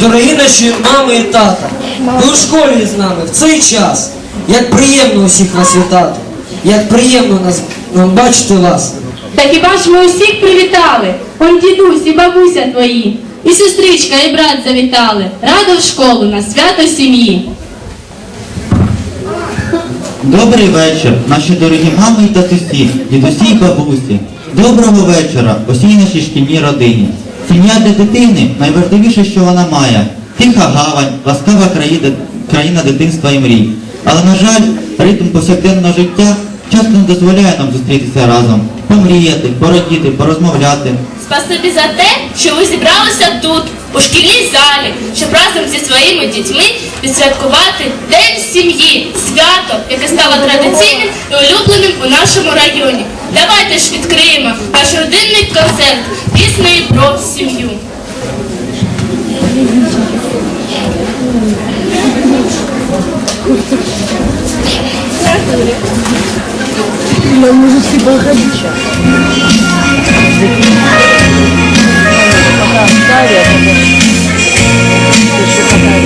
Дорогі наші мами і тата, ви у школі з нами в цей час. Як приємно усіх вас вітати, як приємно нас нам бачити вас. Та хіба ж ми усіх привітали? Он дідусь і бабуся твої, і сестричка, і брат завітали. Радо в школу на свято сім'ї. Добрий вечір, наші дорогі мами і татусі, дідусі і бабусі. Доброго вечора усій нашій шкільній родині. Сім'я для дитини найважливіше, що вона має. Тиха гавань, ласкава країна, дитинства і мрій. Але, на жаль, ритм повсякденного життя часто не дозволяє нам зустрітися разом, помріяти, порадіти, порозмовляти. Спасибі за те, що ви зібралися тут, у шкільній залі, щоб разом зі своїми дітьми відсвяткувати День сім'ї, свято, яке стало традиційним і улюбленим у нашому районі. Давайте ж відкриємо наш родинний концерт піснею про сім'ю. Наша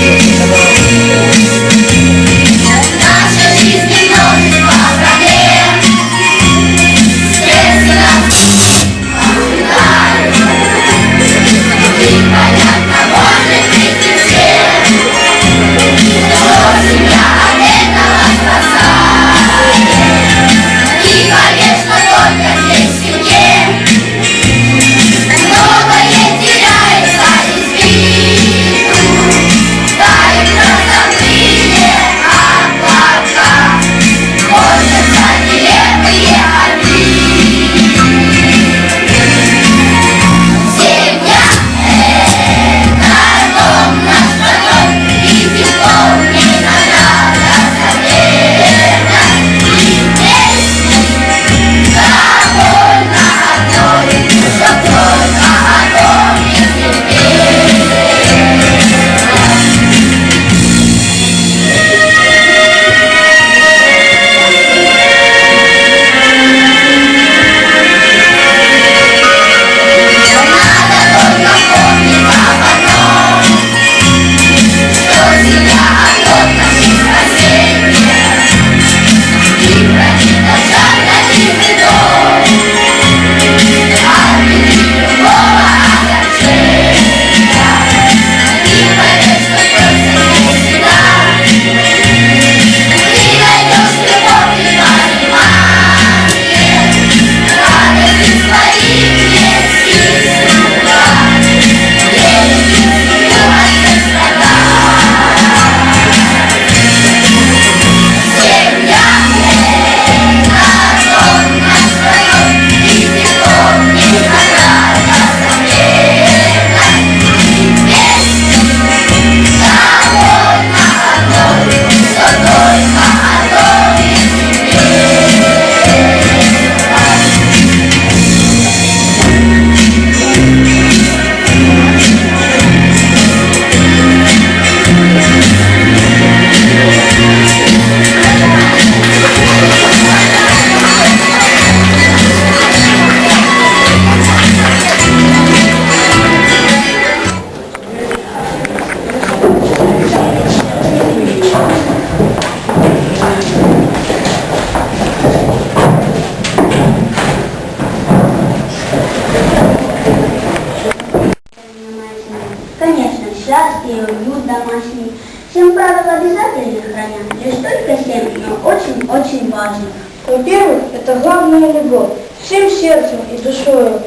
Во-первых, это главная любовь, всем сердцем и душою,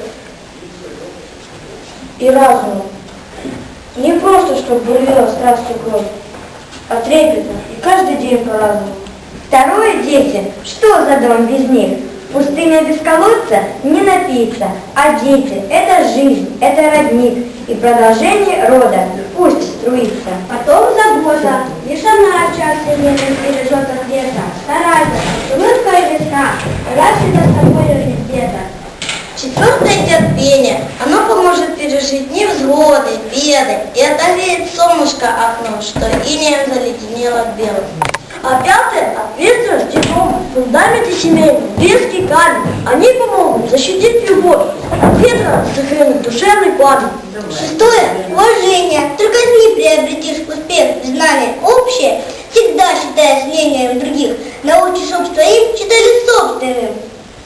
и разумом. Не просто, чтобы бурлила страстью кровь, а трепетно, и каждый день по-разному. Второе, дети, что за дом без них? Пустыня без колодца не напиться, а дети – это жизнь, это родник и продолжение рода, пусть струится. Потом забота, лишь она часто не бережет от леса, старается, улыбка и весна, я всегда с тобой где-то. Четвертое терпение. Оно поможет пережить невзгоды, беды и отогреет солнышко окно, что инеем заледенело белым. А пятое – ответственность, тепло, фундамент и семейный, близкий камень. Они помогут защитить любовь, ответственность Конечно, сохранить душевный план. Шестое – уважение. Только ты приобретишь успех и знания общее, всегда считая мнением других. Научишь об своим, считали собственным.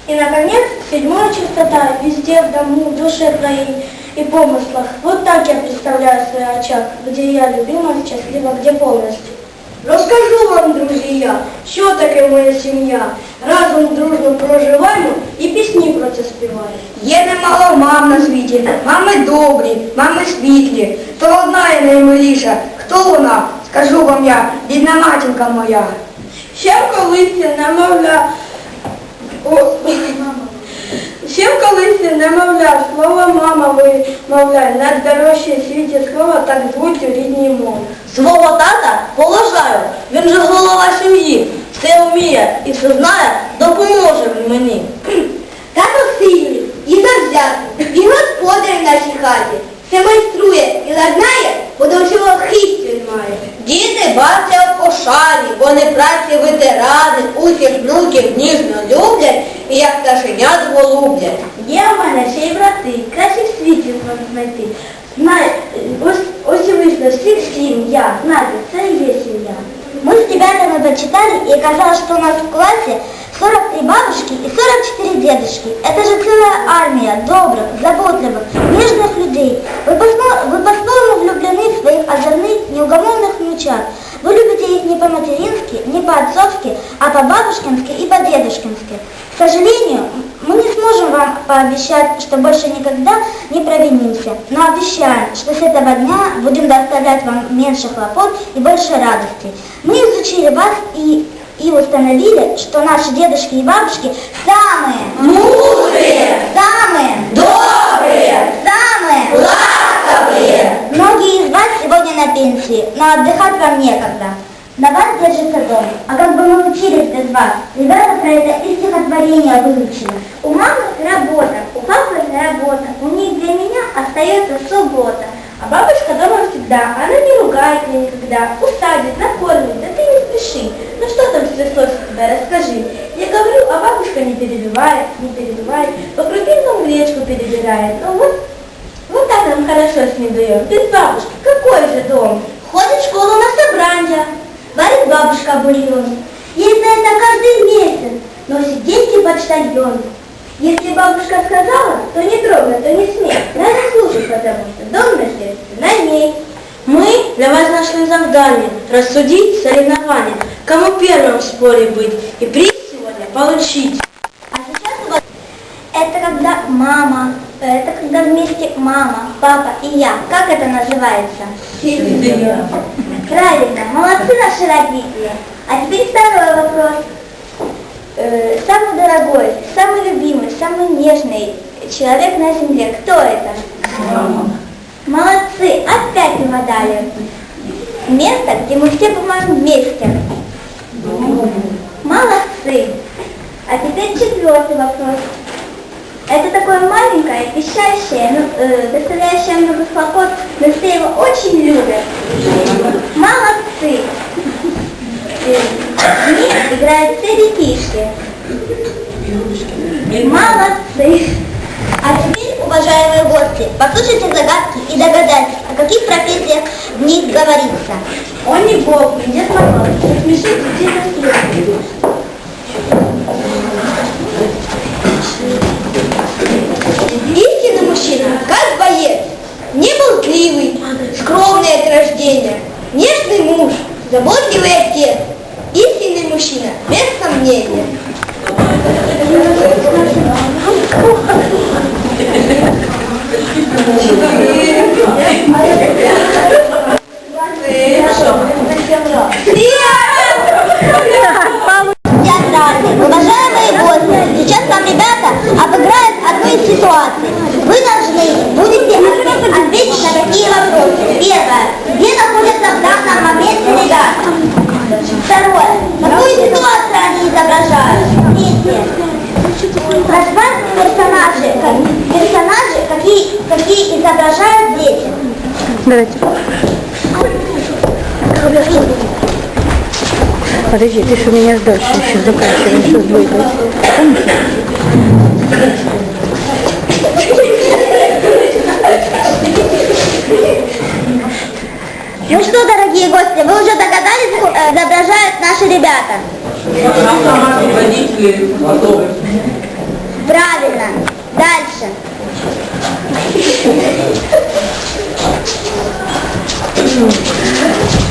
И, наконец, седьмое чистота везде, в дому, в душе твоей и помыслах. Вот так я представляю свой очаг, где я любима, счастлива, где полностью. Розкажу вам, друзья, що таке моя сім'я. Разом дружно проживаємо і пісні про це співаємо. Є немало мам на світі, мами добрі, мами світлі. То одна є наймиліша. Хто вона? Скажу вам я, бідна матінка моя. Ще колись намовля. Ще в колисці немовля, слово мама вимовляй, найдорожче в світі слово так звуть у рідній мові. Свого тата поважаю, він же голова сім'ї, все вміє і все знає, допоможе він мені. Тато сильний і завзятий, він господар в нашій хаті, все майструє і ладнає, бо до всього хисть він має. Діти бавця в пошані, вони праці ветерани, усіх внуків ніжно люблять і як пташенят голублять. Є в мене ще й брати, краще в світі можна знайти. Знай, ось, ось і вийшло всіх сім'я, знаєте, це і є сім'я. Мы с ребятами почитали, и оказалось, что у нас в классе 43 бабушки и 44 дедушки. Это же целая армия добрых, заботливых, нежных людей. Вы по- вы по-своему влюблены в своих озорных, неугомонных внучат. Их не по-матерински, не по-отцовски, а по-бабушкински и по-дедушкински. К сожалению, мы не сможем вам пообещать, что больше никогда не провинимся, но обещаем, что с этого дня будем доставлять вам меньше хлопот и больше радости. Мы изучили вас и, и установили, что наши дедушки и бабушки самые мудрые, самые добрые, самые ласковые. Многие из вас сегодня на пенсии, но отдыхать вам некогда. На вас держится дом. А как бы мы учились без вас? Ребята про это из стихотворения выучили. У мамы работа, у папы работа, у них для меня остается суббота. А бабушка дома всегда, она не ругает меня никогда, усадит, накормит, да ты не спеши. Ну что там стряслось у тебя, расскажи. Я говорю, а бабушка не перебивает, не перебивает, по крупинкам гречку перебирает. Ну вот, вот так нам хорошо с ней даем. Без бабушки, какой же дом? Ходит в школу на собрания, варит бабушка бульон. За это каждый месяц носит деньги почтальон. Если бабушка сказала, то не трогай, то не смей. Надо слушать, потому что дом наследство на ней. Мы для вас нашли задание рассудить соревнования, кому первым в споре быть и приз сегодня получить. А сейчас у вас это когда мама, это когда вместе мама, папа и я. Как это называется? Правильно, молодцы наши родители. А теперь второй вопрос. Э, самый дорогой, самый любимый, самый нежный человек на земле. Кто это? Молодцы, опять угадали. Место, где мы все бываем вместе. Молодцы. А теперь четвертый вопрос. Такое маленькое, пищащее, ну, э, доставляющее много хлопот, но все его очень любят. Молодцы. Э, В них играют все детишки. Молодцы. А теперь, уважаемые гости, послушайте загадки и догадайтесь, о каких профессиях в них говорится. Он не Бог, не Дед Мороз, не смешите детей на слезы. Подожди, ты же меня дальше еще заканчиваешь что будет. Помнишь? Ну что, дорогие гости, вы уже догадались, э, изображают наши ребята? Правильно. Дальше. Thank you.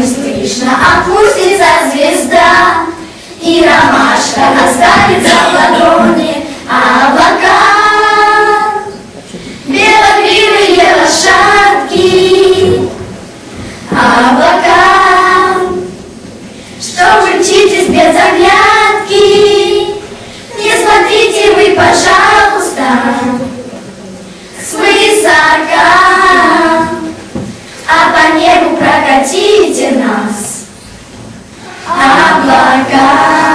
не слышно опустится звезда, И ромашка останется в ладони облака. Белогривые лошадки, облака. like I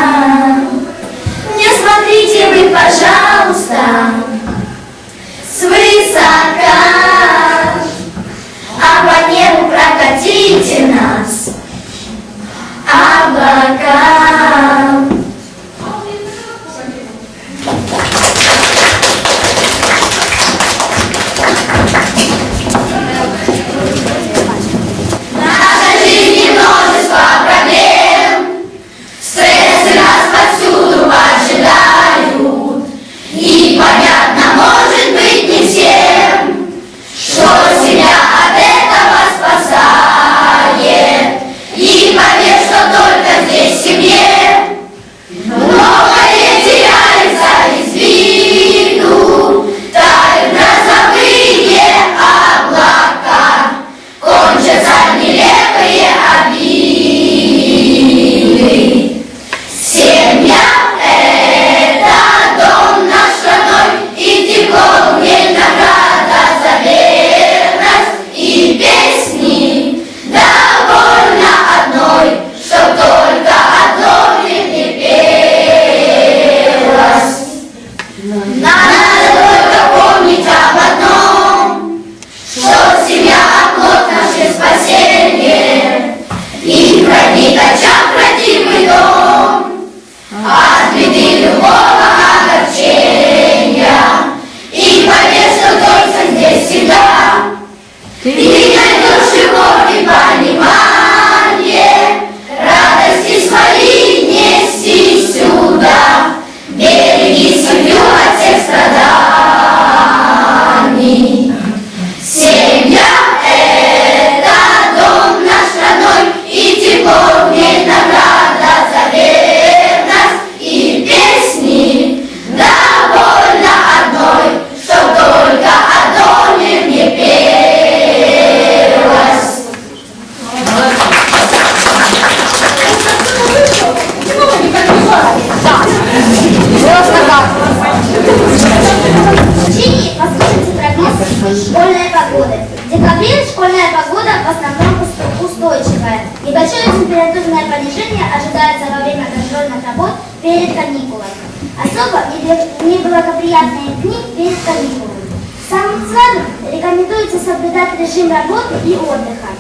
наступает. Небольшое температурное понижение ожидается во время контрольных работ перед каникулами. Особо неблагоприятные дни перед каникулами. Самым слабым рекомендуется соблюдать режим работы и отдыха.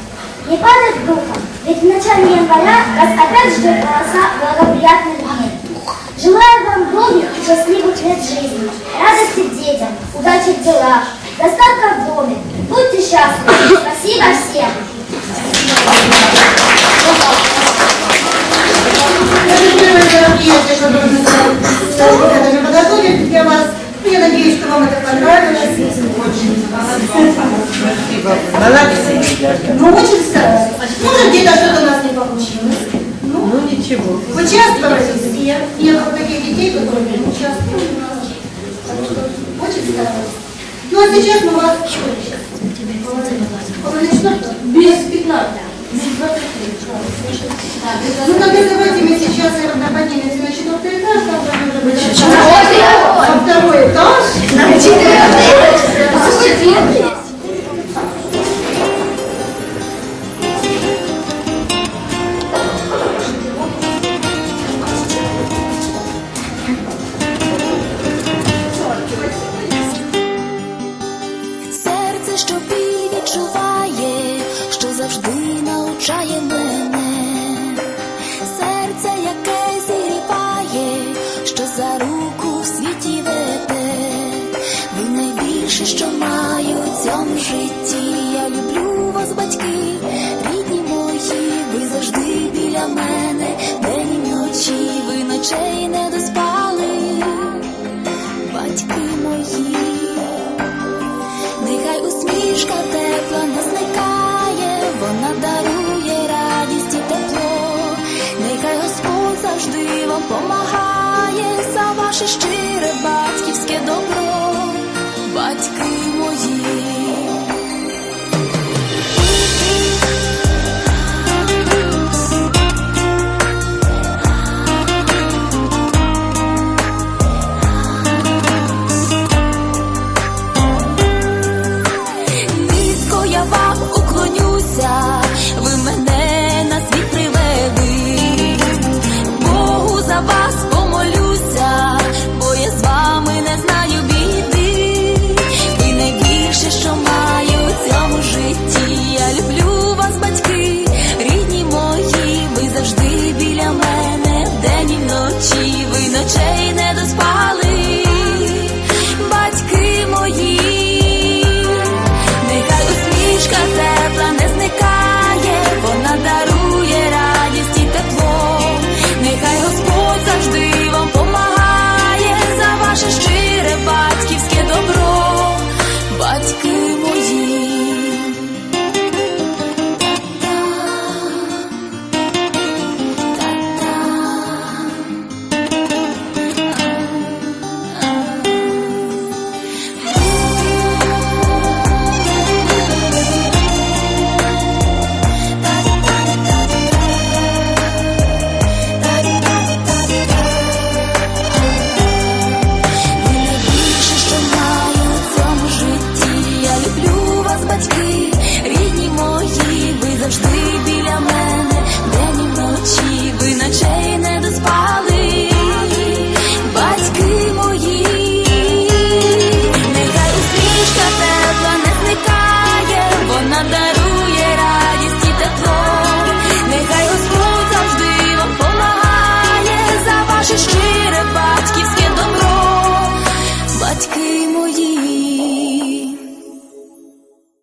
Не падать духом, ведь в начале января вас опять ждет полоса благоприятных дней. Желаю вам долгих и счастливых лет жизни, радости детям, удачи в делах, достатка в доме. Будьте счастливы. Спасибо всем. Приятно, что